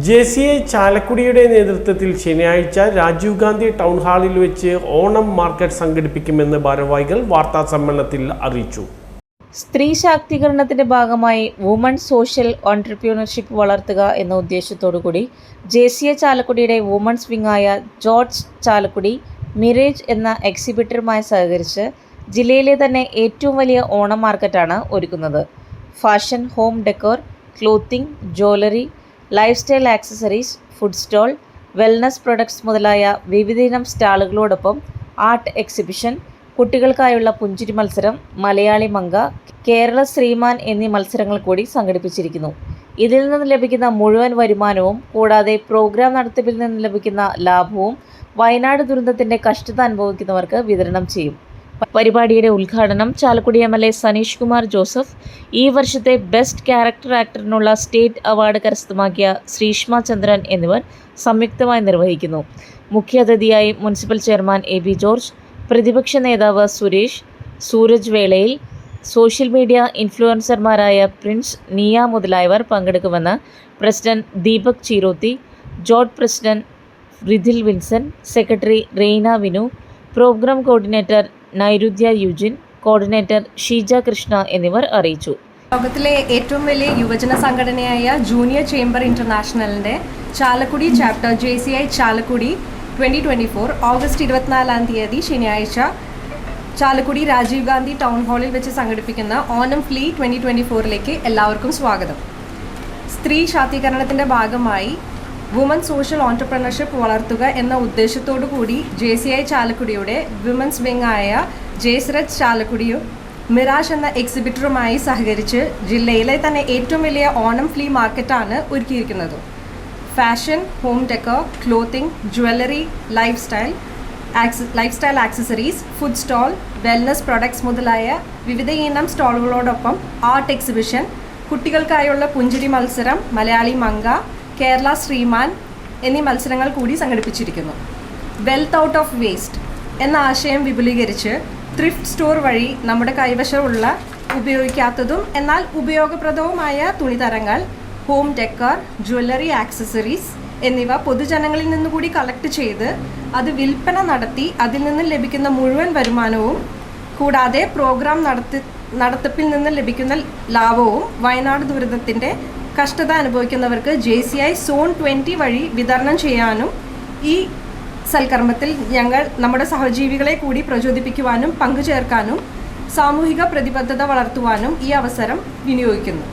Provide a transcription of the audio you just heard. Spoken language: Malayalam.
ജെ സി ഐ ചാലക്കുടിയുടെ നേതൃത്വത്തിൽ ശനിയാഴ്ച രാജീവ് ഗാന്ധി ടൗൺ ഹാളിൽ വെച്ച് ഓണം മാർക്കറ്റ് സംഘടിപ്പിക്കുമെന്ന് ഭാരവാഹികൾ വാർത്താ സമ്മേളനത്തിൽ അറിയിച്ചു. സ്ത്രീ ശാക്തീകരണത്തിന്റെ ഭാഗമായി വുമൺ സോഷ്യൽ ഓൺട്രപ്രീനർഷിപ്പ് വളർത്തുക എന്ന ഉദ്ദേശത്തോടുകൂടി ജെ സി എ ചാലക്കുടിയുടെ വുമൺസ് വിങ്ങായ ജോർജ് ചാലക്കുടി മിറേജ് എന്ന എക്സിബിറ്ററുമായി സഹകരിച്ച് ജില്ലയിലെ തന്നെ ഏറ്റവും വലിയ ഓണം മാർക്കറ്റാണ് ഒരുക്കുന്നത്. Fashion home decor clothing jewellery lifestyle accessories food stall wellness products മുതലായ വിവിധയിനം സ്റ്റാളുകളോടൊപ്പം ആർട്ട് എക്സിബിഷൻ കുട്ടികൾക്കായുള്ള പുഞ്ചിരി മത്സരം മലയാളി മങ്ക കേരള ശ്രീമാൻ എന്നീ മത്സരങ്ങൾ കൂടി സംഘടിപ്പിച്ചിരിക്കുന്നു. ഇതിൽ നിന്ന് ലഭിക്കുന്ന മുഴുവൻ വരുമാനവും കൂടാതെ പ്രോഗ്രാം നടത്തിപ്പിൽ നിന്ന് ലഭിക്കുന്ന ലാഭവും വയനാട് ദുരന്തത്തിന്റെ കഷ്ടത അനുഭവിക്കുന്നവർക്ക് വിതരണം ചെയ്യും. പരിപാടിയുടെ ഉദ്ഘാടനം Chalakudy M L A Saneesh Kumar Joseph ഈ വർഷത്തെ ബെസ്റ്റ് ക്യാരക്ടർ ആക്ടറിനുള്ള സ്റ്റേറ്റ് അവാർഡ് കരസ്ഥമാക്കിയ ശ്രീഷ്മ ചന്ദ്രൻ എന്നിവർ സംയുക്തമായി നിർവഹിക്കുന്നു. മുഖ്യാതിഥിയായി municipal chairman A B George പ്രതിപക്ഷ നേതാവ് സുരേഷ് സൂരജ് വേളയിൽ സോഷ്യൽ മീഡിയ ഇൻഫ്ലുവൻസർമാരായ പ്രിൻസ് നിയ മുതലായവർ പങ്കെടുക്കുമെന്ന് president Deepak Cheerothi ജോർഡ് president Ridhil Vinson secretary Raina Vinu programme coordinator Nairudya Eugene coordinator Sheeja Krishna എന്നിവർ അറിയിച്ചു. ലോകത്തിലെ ഏറ്റവും വലിയ യുവജന സംഘടനയായ junior chamber ഇന്റർനാഷണലിന്റെ Chalakudy chapter J C I Chalakudy twenty twenty four August ഇരുപത്തിനാലാം തീയതി ശനിയാഴ്ച ചാലക്കുടി രാജീവ് ഗാന്ധി ടൗൺ ഹാളിൽ വെച്ച് സംഘടിപ്പിക്കുന്ന ഓണം ഫ്ലീ ട്വന്റി ട്വന്റി ഫോറിലേക്ക് എല്ലാവർക്കും സ്വാഗതം. സ്ത്രീ ശാക്തീകരണത്തിന്റെ ഭാഗമായി വുമൻ സോഷ്യൽ ഓൺടർപ്രണർഷിപ്പ് വളർത്തുക എന്ന ഉദ്ദേശത്തോടു കൂടി ജെ സി ഐ ചാലക്കുടിയുടെ വിമൻസ് വിംഗ് ആയ ജേസ്രജ് ചാലക്കുടിയും മിറാഷ് എന്ന എക്സിബിറ്ററുമായി സഹകരിച്ച് ജില്ലയിലെ തന്നെ ഏറ്റവും വലിയ ഓണം ഫ്ലീ മാർക്കറ്റാണ് ഒരുക്കിയിരിക്കുന്നത്. Fashion home decor clothing jewellery lifestyle lifestyle accessories food stall wellness products മുതലായ വിവിധ ഇനം സ്റ്റോളുകളോടൊപ്പം ആർട്ട് എക്സിബിഷൻ കുട്ടികൾക്കായുള്ള പുഞ്ചിരി മത്സരം മലയാളി മങ്ക കേരള ശ്രീമാൻ എന്നീ മത്സരങ്ങൾ കൂടി സംഘടിപ്പിച്ചിരിക്കുന്നു. വെൽത്ത് ഔട്ട് ഓഫ് വേസ്റ്റ് എന്ന ആശയം വിപുലീകരിച്ച് ത്രിഫ്റ്റ് സ്റ്റോർ വഴി നമ്മുടെ കൈവശമുള്ള ഉപയോഗിക്കാത്തതും എന്നാൽ ഉപയോഗപ്രദവുമായ തുണിതരങ്ങൾ ഹോം ഡെക്കർ ജ്വല്ലറി ആക്സസറീസ് എന്നിവ പൊതുജനങ്ങളിൽ നിന്നുകൂടി കളക്ട് ചെയ്ത് അത് വിൽപ്പന നടത്തി അതിൽ നിന്ന് ലഭിക്കുന്ന മുഴുവൻ വരുമാനവും കൂടാതെ പ്രോഗ്രാം നടത്തി നടത്തിപ്പിൽ നിന്ന് ലഭിക്കുന്ന ലാഭവും വയനാട് ദുരന്തത്തിന്റെ കഷ്ടത അനുഭവിക്കുന്നവർക്ക് J C I zone twenty വഴി വിതരണം ചെയ്യാനും ഈ സൽക്കർമ്മത്തിൽ ഞങ്ങൾ നമ്മുടെ സഹജീവികളെ കൂടി പ്രചോദിപ്പിക്കുവാനും പങ്കുചേർക്കാനും സാമൂഹിക പ്രതിബദ്ധത വളർത്തുവാനും ഈ അവസരം വിനിയോഗിക്കുന്നു.